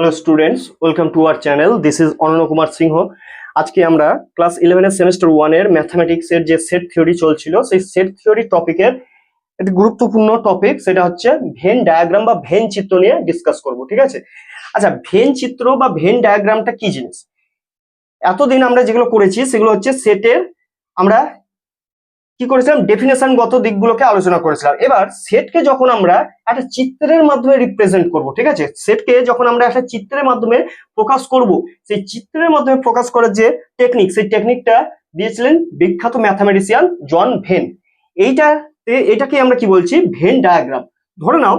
Hello students welcome to our channel this is Ananya Kumar Singh আজকে আমরা class ইলেভেনের semester ওয়ানের ম্যাথামেটিক্সের যে সেট থিওরি চলছিল, সেই সেট থিওরি টপিকের একটি গুরুত্বপূর্ণ টপিক সেটা হচ্ছে ভেন ডায়াগ্রাম বা ভেন চিত্র নিয়ে ডিসকাস করব, ঠিক আছে? আচ্ছা ভেন চিত্র বা ভেন ডায়াগ্রামটা কি জিনিস? এতদিন আমরা যেগুলো করেছি, সেগুলো হচ্ছে সেটের আমরা কি করেছিলাম? ডেফিনেশন গত দিকগুলোকে আলোচনা করেছিলাম। এবার সেটকে যখন আমরা একটা চিত্রের মাধ্যমে রিপ্রেজেন্ট করব, ঠিক আছে? সেটকে যখন আমরা একটা চিত্রের মাধ্যমে প্রকাশ করব, সেই চিত্রের মাধ্যমে প্রকাশ করার যে টেকনিক সেই টেকনিকটা দিয়েছিলেন বিখ্যাত ম্যাথামেটিশিয়ান জন ভেন এইটা এটাকে আমরা কি বলছি? ভেন ডায়াগ্রাম ধরে নাও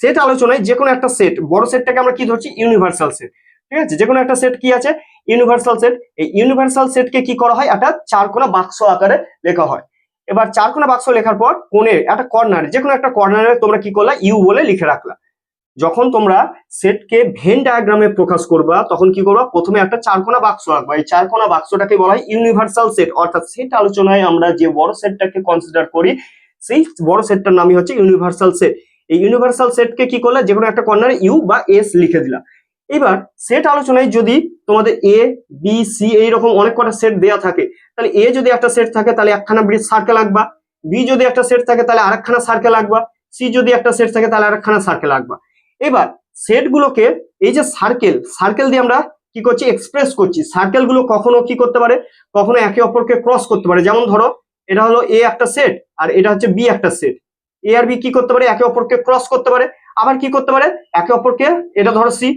সেট আলোচনায় যে কোনো একটা সেট বড় সেটটাকে আমরা কি ধরছি? ইউনিভার্সাল সেট ঠিক আছে? যে কোনো একটা সেট কি আছে? ইউনিভার্সাল সেট এই ইউনিভার্সাল সেটকে কি করা হয়? একটা চারকোনা বাক্স আকারে লেখা হয়। এবার চারকোনা বাক্স লেখার পর কোণে একটা কর্নারে যে কোনো একটা কর্নারে তোমরা কি করলা? ইউ বলে লিখে রাখলা। যখন তোমরা সেটকে ভেন ডায়াগ্রামে প্রকাশ করবা, তখন কি করবা? প্রথমে একটা চারকোনা বাক্স রাখবা এই চারকোনা বাক্সটাকে বলা হয় ইউনিভার্সাল সেট অর্থাৎ সেট আলোচনায় আমরা যে বড় সেটটাকে কনসিডার করি, সেই বড় সেটটার নামই হচ্ছে ইউনিভার্সাল সেট এই ইউনিভার্সাল সেটকে কি করলে? যে কোনো একটা কর্নারে ইউ বা এস লিখে দিলা। এবার সেট আলোচনায় যদি তোমাদের এ বি সি এইরকম অনেক কটা সেট দেয়া থাকে, তাহলে এ যদি একটা সেট থাকে, তাহলে একখানা ব্রিজ সার্কেল আঁকবা বি যদি একটা সেট থাকে, তাহলে আরেকখানা সার্কেল আঁকবা সি যদি একটা সেট থাকে, তাহলে আরেকখানা সার্কেল আঁকবা। এবার সেটগুলোকে এই যে সার্কেল সার্কেল দিয়ে আমরা কি করছি? এক্সপ্রেস করছি। সার্কেলগুলো কখনো কি করতে পারে? কখনো একে অপরকে ক্রস করতে পারে। যেমন ধরো, এটা হলো এ একটা সেট আর এটা হচ্ছে বি একটা সেট এ আর বি কি করতে পারে? একে অপরকে ক্রস করতে পারে। আবার কি করতে পারে? একে অপরকে, এটা ধরো সি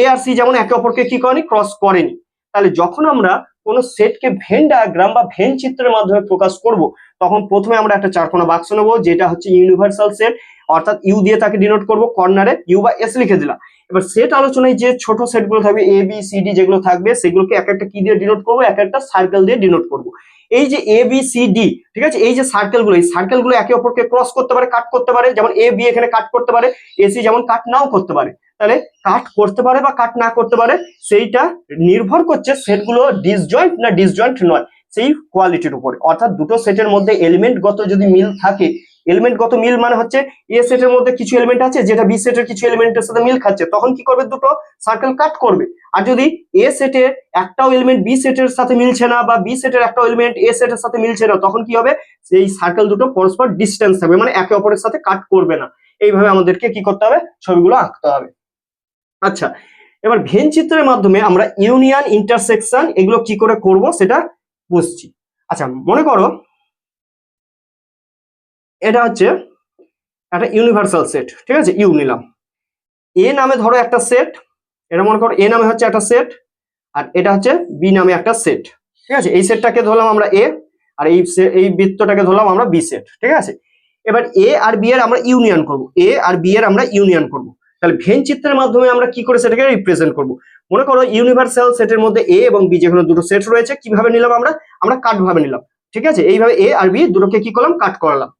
এ আর সি যেমন একে অপরকে কি করেনি? ক্রস করেনি। তাহলে যখন আমরা কোনো সেটকে ভেন ডায়াগ্রাম বা ভেন চিত্রের মাধ্যমে প্রকাশ করব, তখন প্রথমে আমরা একটা চারকোনা বাক্স নেব, যেটা হচ্ছে ইউনিভার্সাল সেট অর্থাৎ ইউ দিয়ে তাকে ডিনোট করব কর্নারে ইউ বা এস লিখে দিলাম। এবার সেট আলোচনায় যে ছোট সেটগুলো থাকবে এ বি সি ডি যেগুলো থাকবে, সেগুলোকে এক একটা কি দিয়ে ডিনোট করব? এক একটা সার্কেল দিয়ে ডিনোট করব। এই যে এ বি সি ডি ঠিক আছে? এই যে সার্কেলগুলো এই সার্কেলগুলো একে অপরকে ক্রস করতে পারে কাট করতে পারে, যেমন এ বি এখানে কাট করতে পারে এসি যেমন কাট নাও করতে পারে। তাহলে কাট করতে পারে বা কাট না করতে পারে, সেইটা নির্ভর করছে সেটগুলো ডিসজয়েন্ট না ডিসজয়েন্ট নয়, সেই কোয়ালিটির উপরে। অর্থাৎ দুটো সেটের মধ্যে এলিমেন্টগত যদি মিল থাকে এলিমেন্টগত মিল মানে হচ্ছে এ সেটের মধ্যে কিছু এলিমেন্ট আছে, যেটা বি সেটের কিছু এলিমেন্টের সাথে মিল খাচ্ছে, তখন কি করবে দুটো সার্কেল কাট করবে। আর যদি এ সেটের একটাও এলিমেন্ট বি সেটের সাথে মিলছে না বা বি সেটের একটাও এলিমেন্ট এ সেটের সাথে মিলছে না, তখন কি হবে? সেই সার্কেল দুটো পরস্পর ডিস্টেন্স থাকবে মানে একে অপরের সাথে কাট করবে না। এইভাবে আমাদেরকে কি করতে হবে? ছবিগুলো আঁকতে হবে। আচ্ছা এবার ভেন চিত্রের মাধ্যমে আমরা ইউনিয়ন ইন্টারসেকশন এগুলো কি করে করব সেটা বুঝছি। আচ্ছা মনে করো এটা হচ্ছে একটা ইউনিভার্সাল সেট ঠিক আছে? ইউ নিলাম। এ নামে ধরো একটা সেট এটা মনে করো এ নামে হচ্ছে একটা সেট আর এটা হচ্ছে বি নামে একটা সেট ঠিক আছে? এই সেটটাকে ধরলাম আমরা এ আর এই এই বৃত্তটাকে ধরলাম আমরা বি সেট ঠিক আছে? এবার এ আর বি এর আমরা ইউনিয়ন করব। এ আর বি এর আমরা ইউনিয়ন করব। তাহলে ভেন চিত্রের মাধ্যমে আমরা কি করে সেটাকে রিপ্রেজেন্ট করব? মনে করো ইউনিভার্সাল সেটের মধ্যে এ এবং বি যেখানে দুটো সেট রয়েছে, কীভাবে নিলাম আমরা? আমরা কাট ভাবে নিলাম। ঠিক আছে? এইভাবে এ আর বি দুটোকে কি করলাম? কাট করালাম।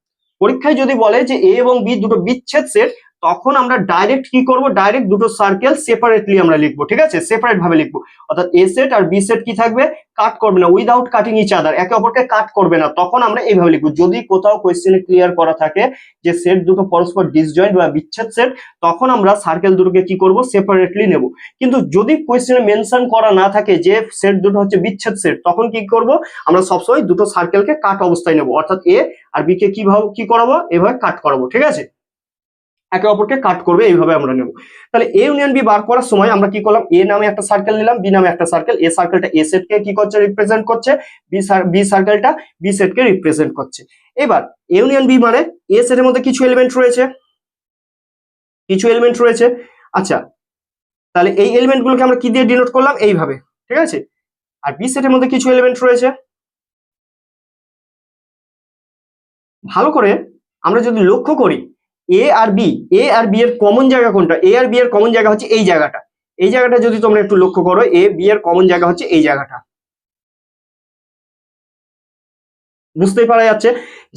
পরীক্ষায় যদি বলে যে এ এবং বি দুটো বিচ্ছেদ সেট তখন আমরা ডাইরেক্ট কি করব? ডাইরেক্ট দুটো সার্কেল সেপারেটলি আমরা লিখব, ঠিক আছে? সেপারেট ভাবে লিখব। অর্থাৎ এ সেট আর বি সেট কি থাকবে? কাট করবে না উইদাউট কাটিং ইচ আদার একে অপরকে কাট করবে না। তখন আমরা এইভাবে লিখব। যদি কোথাও কোয়েশ্চেনে ক্লিয়ার করা থাকে যে সেট দুটো পরস্পর ডিসজয়েন্ট বা বিচ্ছেদ সেট তখন আমরা সার্কেল দুটোকে কি করব? সেপারেটলি নেব। কিন্তু যদি কোয়েশ্চেনে মেনশন করা না থাকে যে সেট দুটো হচ্ছে বিচ্ছেদ সেট তখন কি করব? আমরা সবসময় দুটো সার্কেলকে কাট অবস্থায় নেব। অর্থাৎ এ আর বি কে কীভাবে, কি করাবো? এভাবে কাট করাবো, ঠিক আছে? একে অপরকে কাট করবে, এইভাবে আমরা নেব। তাহলে এ ইউনিয়ন বি বার করার সময় আমরা কি করলাম? এ নামে একটা সার্কেল নিলাম বি নামে একটা সার্কেল এ সার্কেলটা এ সেটকে কি করছে? রিপ্রেজেন্ট করছে। বি বি সার্কেলটা বি সেটকে রিপ্রেজেন্ট করছে। এবার এ ইউনিয়ন বি মানে এ সেটের মধ্যে কিছু এলিমেন্ট রয়েছে। কিছু এলিমেন্ট রয়েছে। আচ্ছা তাহলে এই এলিমেন্টগুলোকে আমরা কি দিয়ে ডিনোট করলাম? এইভাবে, ঠিক আছে? আর বি সেটের মধ্যে কিছু এলিমেন্ট রয়েছে। ভালো করে আমরা যদি লক্ষ্য করি এ আর বি এ আর বি এর কমন জায়গা কোনটা? এ আর বি এর কমন জায়গা হচ্ছে এই জায়গাটা। এই জায়গাটা যদি তোমরা একটু লক্ষ্য করো এ বি এর কমন জায়গা হচ্ছে এই জায়গাটা। বুঝতেই পারা যাচ্ছে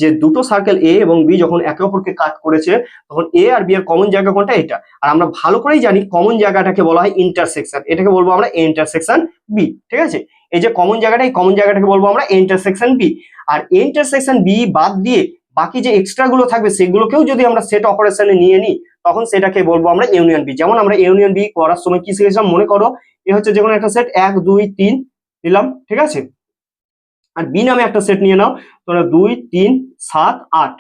যে দুটো সার্কেল এ এবং বি যখন একে অপরকে কাট করেছে, তখন এ আর বি এর কমন জায়গা কোনটা? এটা। আর আমরা ভালো করেই জানি কমন জায়গাটাকে বলা হয় ইন্টারসেকশন এটাকে বলব আমরা ইন্টারসেকশন বি ঠিক আছে? এই যে কমন জায়গাটা, এই কমন জায়গাটাকে বলব আমরা ইন্টারসেকশন বি আর ইন্টারসেকশন বি বাদ দিয়ে বাকি যে এক্সট্রা গুলো থাকবে সেগুলোকেও যদি আমরা সেট অপারেশনে নিয়ে নিই, তখন সেটাকে বলব আমরা ইউনিয়ন বি যেমন আমরা ইউনিয়ন বি করার সময় কি শিখেছিলাম? মনে করো, এ হচ্ছে যে কোনো একটা সেট এক, দুই, তিন নিলাম, ঠিক আছে? আর বি নামে একটা সেট নিয়ে নাও, তোমরা দুই, তিন, সাত, আট।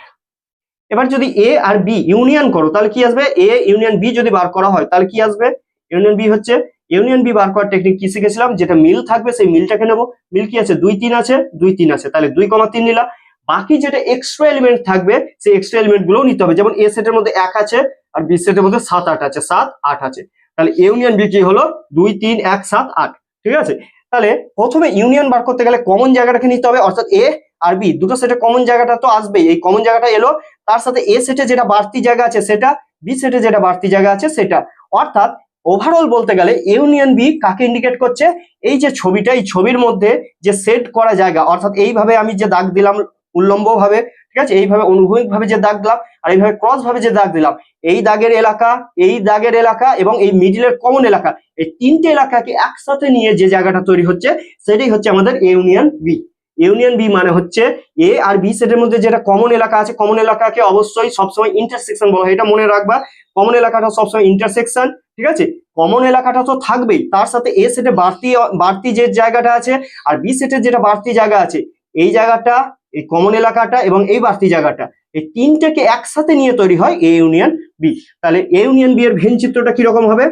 এবার যদি এ আর বি ইউনিয়ন করো, তাহলে কি আসবে? এ ইউনিয়ন বি যদি বার করা হয়, তাহলে কি আসবে? ইউনিয়ন বি হচ্ছে ইউনিয়ন বি বার করার টেকনিক কি শিখেছিলাম? যেটা মিল থাকবে, সেই মিলটাকে নেব। মিল কি আছে? দুই, তিন আছে, দুই, তিন আছে। তাহলে দুই কমা তিন নিলাম বাকি যেটা এক্সট্রা এলিমেন্ট থাকবে, সেই এক্সট্রা এলিমেন্ট গুলোও নিতে হবে। যেমন এ সেটের মধ্যে এক আছে আর বি সেটের মধ্যে সাত, আট আছে, সাত, আট আছে। তাহলে ইউনিয়ন বি কি হলো? দুই, তিন, এক, সাত, আট। ঠিক আছে? তাহলে প্রথমে ইউনিয়ন বার করতে গেলে কমন জায়গাটাকে নিতে হবে, অর্থাৎ এ আর বি দুটো সেটে কমন জায়গাটা তো আসবেই। এই কমন জায়গাটা এলো, তার সাথে এ সেটে যেটা বাড়তি জায়গা আছে সেটা বি সেটে যেটা বাড়তি জায়গা আছে সেটা। অর্থাৎ ওভারঅল বলতে গেলে ইউনিয়ন বি কাকে ইন্ডিকেট করছে? এই যে ছবিটা, এই ছবির মধ্যে যে সেট করা জায়গা, অর্থাৎ এইভাবে আমি যে দাগ দিলাম উল্লম্ব ভাবে ঠিক আছে? এইভাবে অনুভূমিক ভাবে যে দাগ দিলাম আর এইভাবে ক্রস ভাবে যে দাগ দিলাম, এই দাগের এলাকা, এই দাগের এলাকা এবং এই মিডিলের কমন এলাকা, এই তিনটে এলাকাকে একসাথে নিয়ে যে জায়গাটা তৈরি হচ্ছে, সেটাই হচ্ছে আমাদের ইউনিয়ন বি ইউনিয়ন বি মানে হচ্ছে এ আর বি সেটের মধ্যে যেটা কমন এলাকা আছে কমন এলাকাকে অবশ্যই সবসময় ইন্টারসেকশন বলা এটা মনে রাখবা কমন এলাকাটা সবসময় ইন্টারসেকশন ঠিক আছে? কমন এলাকাটা তো থাকবেই, তার সাথে এ সেটে বাড়তি বাড়তি যে জায়গাটা আছে আর বি সেটের যেটা বাড়তি জায়গা আছে, এই জায়গাটা এই কমন এলাকাটা এবং এই বাড়তি জায়গাটা, এই তিনটাকে একসাথে নিয়ে তৈরি হয় এ ইউনিয়ন বি তাহলে এ ইউনিয়ন বি এর ভেন চিত্রটা কীরকম হবে?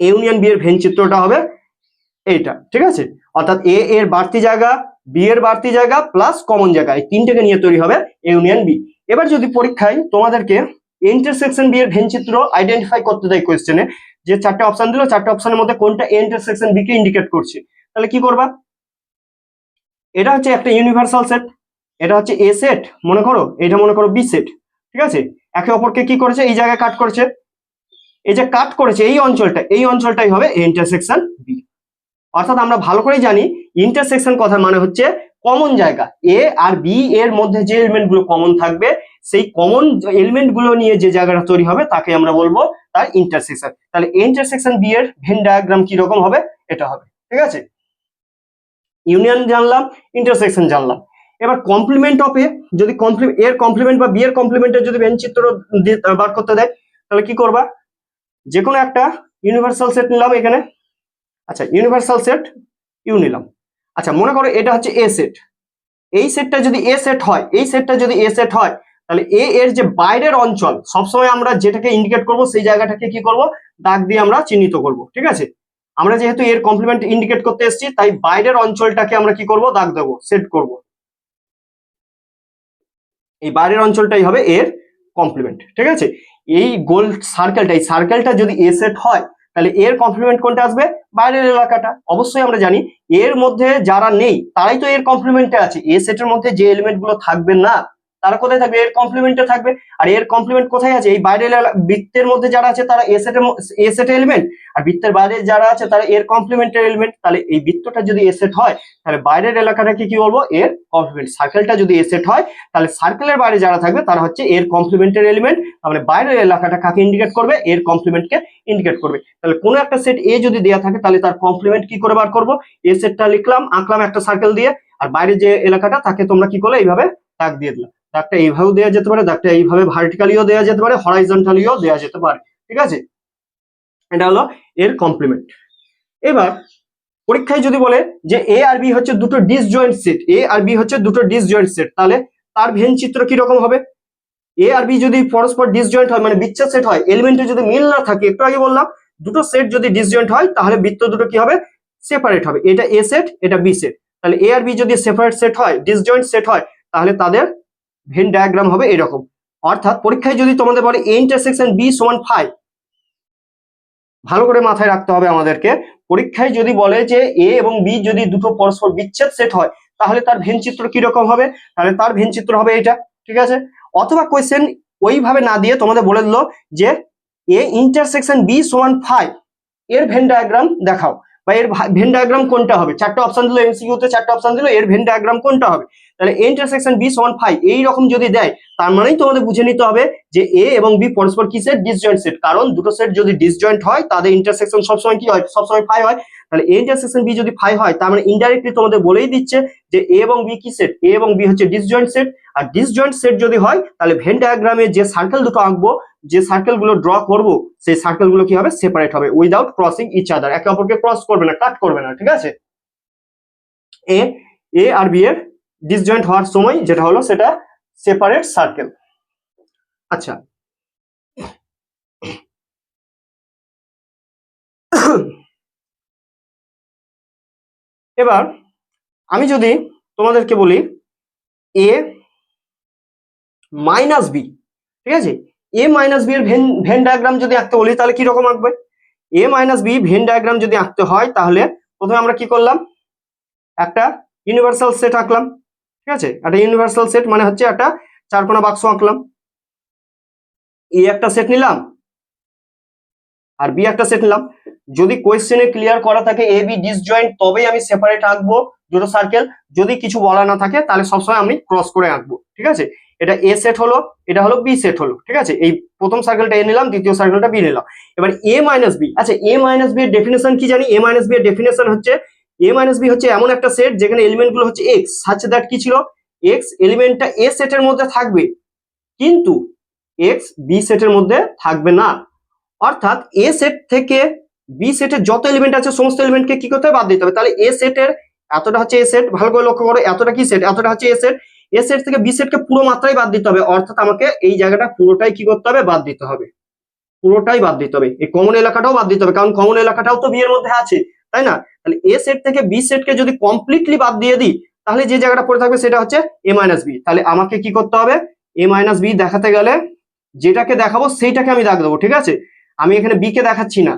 এ ইউনিয়ন বি এর ভেন চিত্রটা হবে এইটা, ঠিক আছে? অর্থাৎ এ এর বাড়তি জায়গা বি এর বাড়তি জায়গা প্লাস কমন জায়গা, এই তিনটাকে নিয়ে তৈরি হবে এ ইউনিয়ন বি এবার যদি পরীক্ষায় তোমাদেরকে ইন্টারসেকশন বি এর ভেন চিত্র আইডেন্টিফাই করতে দেয় কোয়েশ্চেনে যে চারটে অপশন দিল, চারটে অপশনের মধ্যে কোনটা ইন্টারসেকশন বি কে ইন্ডিকেট করছে, তাহলে কি করবা? এটা হচ্ছে একটা ইউনিভার্সাল সেট এটা হচ্ছে এ সেট মনে করো? এটা মনে করো বি সেট ঠিক আছে? একে অপরকে কি করেছে? এই জায়গায় কাট করেছে। এই যে কাট করেছে এই অঞ্চলটা, এই অঞ্চলটাই হবে ইন্টারসেকশন বি অর্থাৎ আমরা ভালো করেই জানি ইন্টারসেকশন কথা মানে হচ্ছে কমন জায়গা। এ আর বি এর মধ্যে যে এলিমেন্টগুলো কমন থাকবে, সেই কমন এলিমেন্টগুলো নিয়ে যে জায়গাটা তৈরি হবে, তাকে আমরা বলব তার ইন্টারসেকশন তাহলে ইন্টারসেকশন বি এর ভেন ডায়াগ্রাম কি রকম হবে? এটা হবে, ঠিক আছে? ইউনিয়ন জানলাম ইন্টারসেকশন জানলাম। এবার কমপ্লিমেন্ট অফ এ যদি এর কমপ্লিমেন্ট বা বি এর কমপ্লিমেন্টের যদি ভেন চিত্র বার করতে দেয়, তাহলে কি করবা? যে কোনো একটা ইউনিভার্সাল সেট নিলাম এখানে। আচ্ছা ইউনিভার্সাল সেট ইউ নিলাম। আচ্ছা মনে করো এটা হচ্ছে এ সেট এই সেটটা যদি এ সেট হয়, এই সেটটা যদি এ সেট হয়, তাহলে এ এর যে বাইরের অঞ্চল, সবসময় আমরা যেটাকে ইন্ডিকেট করব, সেই জায়গাটাকে কি করব? দাগ দিয়ে আমরা চিহ্নিত করব, ঠিক আছে? আমরা যেহেতু এর কমপ্লিমেন্ট ইন্ডিকেট করতে এসেছি, তাই বাইরের অঞ্চলটাকে আমরা কি করব? দাগ দেবো সেট করব। এই বাইরের অঞ্চলটাই হবে এর কমপ্লিমেন্ট ঠিক আছে? এই গোল সার্কেলটা এই সার্কেলটা যদি এ সেট হয়, তাহলে এর কমপ্লিমেন্ট কোনটা আসবে? বাইরের এলাকাটা। অবশ্যই আমরা জানি, এর মধ্যে যারা নেই, তারাই তো এর কমপ্লিমেন্টে আছে। এ সেটের মধ্যে যে এলিমেন্টগুলো থাকবে না তারা কোথায় থাকবে? এর কমপ্লিমেন্টে থাকবে। আর এর কমপ্লিমেন্ট কোথায় আছে? এই বাইরের বৃত্তের মধ্যে যারা আছে, তারা এ সেটের এ সেট এলিমেন্ট আর বৃত্তের বাইরে যারা আছে, তারা এর কমপ্লিমেন্টের এলিমেন্ট তাহলে এই বৃত্তটা যদি এসেট হয়, তাহলে বাইরের এলাকাটাকে কি বলব? এর কমপ্লিমেন্ট সার্কেলটা যদি এসেট হয়, তাহলে সার্কেলের বাইরে যারা থাকবে, তারা হচ্ছে এর কমপ্লিমেন্টের এলিমেন্ট মানে বাইরের এলাকাটা কাকে ইন্ডিকেট করবে? এর কমপ্লিমেন্টকে ইন্ডিকেট করবে। তাহলে কোনো একটা সেট এ যদি দেওয়া থাকে, তাহলে তার কমপ্লিমেন্ট কি করে বার করব? এ সেটটা লিখলাম, আঁকলাম একটা সার্কেল দিয়ে। আর বাইরে যে এলাকাটা, তাকে তোমরা কি করলে? এইভাবে দাগ দিয়ে দিলাম। দাগটা এইভাবেও দেওয়া যেতে পারে দাগটা এইভাবে ভার্টিক্যালিও দেওয়া যেতে পারে হরাইজন্টালিও দেওয়া যেতে পারে, ঠিক আছে? এটা হলো এর কমপ্লিমেন্ট এবার, পরীক্ষায় যদি বলে যে এ আর বি হচ্ছে দুটো ডিসজয়েন্ট সেট এ আর বি হচ্ছে দুটো ডিসজয়েন্ট সেট তাহলে তার ভেন চিত্র কি রকম হবে? এ আর বি যদি পরস্পর ডিসজয়েন্ট হয় মানে বিচ্ছেদ সেট হয় এলিমেন্টে যদি মিল না থাকে, একটু আগে বললাম, দুটো সেট যদি ডিসজয়েন্ট হয়, তাহলে বৃত্ত দুটো কি হবে? সেপারেট হবে। এটা এ সেট এটা বি সেট তাহলে এ আর বি যদি সেপারেট সেট হয় ডিসজয়েন্ট সেট হয়, তাহলে তাদের ভেন ডায়াগ্রাম হবে এরকম। অর্থাৎ পরীক্ষায় যদি তোমাদের বলে এ ইন্টারসেকশন বি সমান ফাইভ ভালো করে মাথায় রাখতে হবে আমাদেরকে। পরীক্ষায় যদি বলে যে এ এবং বি যদি দুটো পরস্পর বিচ্ছেদ সেট হয়, তাহলে তার ভেন চিত্র কি রকম হবে? তাহলে তার ভেন চিত্র হবে এটা, ঠিক আছে? অথবা কোয়েশ্চেন ওইভাবে না দিয়ে তোমাদের বলে দিল যে এ ইন্টারসেকশন বি সমান ফাইভ এর ভেন ডায়াগ্রাম দেখাও। বা এর ভেন ডায়াগ্রাম কোনটা হবে? চারটে অপশন দিল এমসিকিউ তে, চারটা অপশন দিল, এর ভেন ডায়াগ্রাম কোনটা হবে? তাহলে ইন্টারসেকশন বি সমান ফাইভ এইরকম যদি দেয়, তার মানেই তোমাদের বুঝে নিতে হবে যে এ এবং বি পরস্পর কি সেট ডিসজয়েন্ট সেট কারণ দুটো সেট যদি ডিসজয়েন্ট হয়, তাদের ইন্টারসেকশন সবসময় কি হয়? সবসময় ফাইভ হয়। তাহলে এ ইন্টারসেকশন বি যদি ফাই হয়, তার মানে ইনডাইরেক্টলি তোমাদের বলেই দিচ্ছে যে এ এবং বি কি সেট এ এবং বি হচ্ছে ডিসজয়েন্ট সেট আর ডিসজয়েন্ট সেট যদি হয়, তাহলে ভেন ডায়াগ্রামে যে সার্কেল দুটো আঁকবো, যে সার্কেলগুলো ড্র করব, সেই সার্কেলগুলো কি হবে? সেপারেট হবে উইদাউট ক্রসিং ইচ আদার একে অপরকে ক্রস করবে না কাট করবে না, ঠিক আছে? এ এ আর বি এর ডিসজয়েন্ট হওয়ার সময় যেটা হলো, সেটা সেপারেট সার্কেল আচ্ছা এবার আমি যদি তোমাদেরকে বলি এ মাইনাস বি ঠিক আছে? এ মাইনাস বি এর ভেন ডায়াগ্রাম যদি আঁকতে বলি, তাহলে কি রকম আঁকবে? A minus B Venn diagram যদি আঁকতে হয়, তাহলে প্রথমে আমরা কি করলাম? একটা ইউনিভার্সাল সেট আঁকলাম, ঠিক আছে? একটা ইউনিভার্সাল সেট মানে হচ্ছে একটা চারকোনা বাক্স আঁকলাম। এ একটা সেট নিলাম, আর বি একটা সেট নিলাম। যদি কোয়েশ্চেনে ক্লিয়ার করা থাকে এ বি ডিসজয়েন্ট তবেই আমি সেপারেট আঁকবো দুটো সার্কেল যদি কিছু বলা না থাকে, তাহলে সবসময় আমি ক্রস করে আঁকবো, ঠিক আছে? এটা এ সেট হলো, এটা হলো বি সেট হলো, ঠিক আছে? এই প্রথম সার্কেলটা এ নিলাম, দ্বিতীয় সার্কেলটা বি নিলাম। এবার এ মাইনাস বি আচ্ছা এ মাইনাস বি এর ডেফিনেশন কি জানি? এ মাইনাস বি এর ডেফিনেশন হচ্ছে এ মাইনাস বি হচ্ছে এমন একটা সেট যেখানে এলিমেন্টগুলো হচ্ছে এক্স সাচ দ্যাট কি ছিল? এক্স এলিমেন্টটা এ সেটের মধ্যে থাকবে, কিন্তু এক্স বি সেটের মধ্যে থাকবে না। অর্থাৎ এ সেট থেকে বি সেটের যত এলিমেন্ট আছে, সমস্ত এলিমেন্টকে কি করতে হবে? বাদ দিতে হবে। তাহলে এ সেটের এতটা হচ্ছে এ সেট ভালো করে লক্ষ্য করো, এতটা কি সেট এতটা হচ্ছে এ সেট এ সেট থেকে বি সেটকে পুরো মাত্রায় বাদ দিতে হবে। অর্থাৎ আমাকে এই জায়গাটা পুরোটাই কি করতে হবে? বাদ দিতে হবে। পুরোটাই বাদ দিতে হবে। এই কমন এলাকাটাও বাদ দিতে হবে। কারণ কমন এলাকাটাও তো বি এর মধ্যে আছে, তাই না? তাহলে এ সেট থেকে বি সেটকে যদি কমপ্লিটলি বাদ দিয়ে দিই, তাহলে যে জায়গাটা পড়ে থাকবে সেটা হচ্ছে এ মাইনাস বি তাহলে আমাকে কি করতে হবে? এ মাইনাস বি দেখাতে গেলে যেটাকে দেখাবো সেইটাকে আমি দাগ দেবো, ঠিক আছে? আমি এখানে বি কে দেখাচ্ছি না।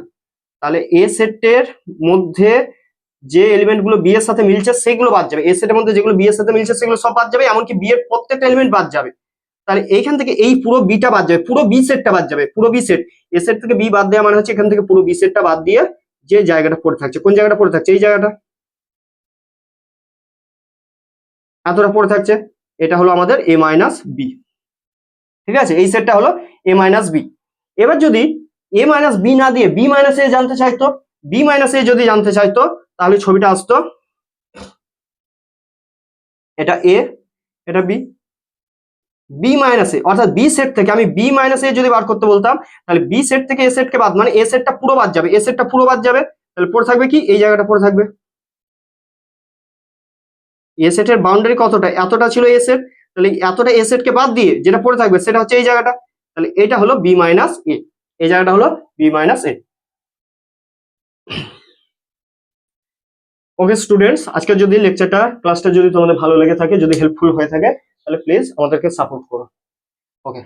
তাহলে এ সেটের মধ্যে যে এলিমেন্টগুলো বি এর সাথে মিলছে, সেগুলো বাদ যাবে। এ সেটের মধ্যে যেগুলো বি এর সাথে মিলছে, সেগুলো সব বাদ যাবে। এমনকি বি এর প্রত্যেকটা এলিমেন্ট বাদ যাবে। তাহলে এইখান থেকে এই পুরো বিটা বাদ যাবে। পুরো বি সেটটা বাদ যাবে। পুরো বি সেট এ সেট থেকে বি বাদ দেওয়া মানে হচ্ছে এখান থেকে পুরো বি সেটটা বাদ দিয়ে যে জায়গাটা পড়ে থাকছে। কোন জায়গাটা পড়ে থাকছে? এই জায়গাটা। এতটা পড়ে থাকছে। এটা হলো আমাদের এ মাইনাস বি ঠিক আছে? এই সেটটা হলো এ মাইনাস বি এবার যদি এ মাইনাস বি না দিয়ে বি মাইনাস এ জানতে চাইতো বি মাইনাস এ যদি জানতে চাইতো, তাহলে ছবিটা আসতো এটা এ এটা বি বি মাইনাস এ অর্থাৎ বি সেট থেকে আমি বি মাইনাস এ যদি বার করতে বলতাম, তাহলে বি সেট থেকে এ সেটকে বাদ মানে এ সেটটা পুরো বাদ যাবে এ সেটটা পুরো বাদ যাবে, তাহলে পড়ে থাকবে কি? এই জায়গাটা পড়ে থাকবে। এ সেটের বাউন্ডারি কতটা? এতটা ছিল এ সেট তাহলে এতটা এ সেটকে বাদ দিয়ে যেটা পড়ে থাকবে সেটা হচ্ছে এই জায়গাটা, তাহলে এটা হলো বি মাইনাস এ এই জায়গাটা হলো B minus A okay students আজকে যদি লেকচারটা ক্লাসটা যদি তোমাদের ভালো লেগে থাকে, যদি হেল্পফুল হয়ে থাকে, তাহলে প্লিজ আমাদেরকে সাপোর্ট করো। ওকে